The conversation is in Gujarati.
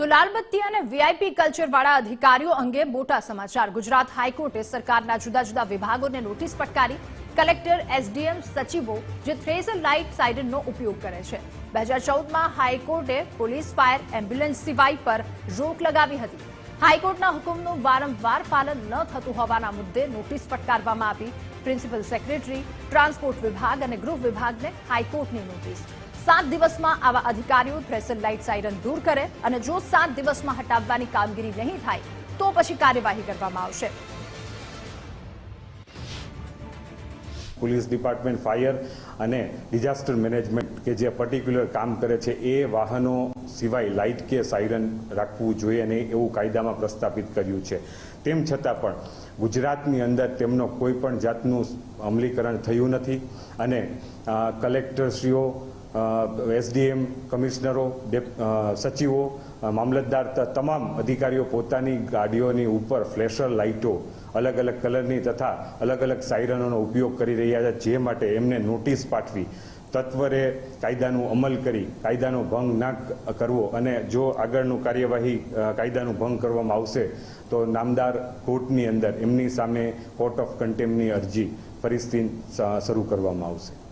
તો લાલબત્તી અને વીઆઈપી કલ્ચરવાળા અધિકારીઓ અંગે મોટા સમાચાર. ગુજરાત હાઈકોર્ટે સરકારના જુદા જુદા વિભાગોને નોટિસ ફટકારી કલેક્ટર એસડીએમ સચિવો જે થ્રેઝર લાઇટ સાયરનનો ઉપયોગ કરે છે. બે હજાર હાઈકોર્ટે પોલીસ, ફાયર, એમ્બ્યુલન્સ સિવાય પર રોક લગાવી હતી. હાઈકોર્ટના હુકમનું વારંવાર પાલન ન થતું હોવાના મુદ્દે નોટિસ ફટકારવામાં આવી. પ્રિન્સિપલ સેક્રેટરી, ટ્રાન્સપોર્ટ વિભાગ અને ગૃહ વિભાગને હાઈકોર્ટની નોટિસ. સાત દિવસમાં આવા અધિકારીઓ થ્રેસર લાઇટ સાયરન દૂર કરે અને જો સાત દિવસમાં હટાવવાની કામગીરી નહીં થાય, તો પછી કાર્યવાહી કરવામાં આવશે. પોલીસ ડિપાર્ટમેન્ટ ફાયર અને ડિઝાસ્ટર મેનેજમેન્ટ કે જે પર્ટિક્યુલર કામ કરે છે, એ વાહનો સિવાય લાઇટ કે સાયરન રાખવું જોઈએ નહીં એવું કાયદામાં પ્રસ્થાપિત કર્યું છે. તેમ છતાં પણ ગુજરાતની અંદર તેમનો કોઈ પણ જાતનું અમલીકરણ થયું નથી અને કલેક્ટરશ્રીઓ એસડીએમ કમિશનરો સચિવો મામલતદાર તમામ અધિકારીઓ પોતાની ગાડીઓની ઉપર ફ્લેશર લાઇટો અલગ અલગ કલરની તથા અલગ અલગ સાયરનોનો ઉપયોગ કરી રહ્યા છે, જે માટે એમને નોટિસ પાઠવી. તત્વરે કાયદાનું અમલ કરી, કાયદાનો ભંગ ના કરવો અને જો આગળનું કાર્યવાહી કાયદાનું ભંગ કરવામાં આવશે, તો નામદાર કોર્ટની અંદર એમની સામે કોર્ટ ઓફ કન્ટેમની અરજી ફરીથી શરૂ કરવામાં આવશે.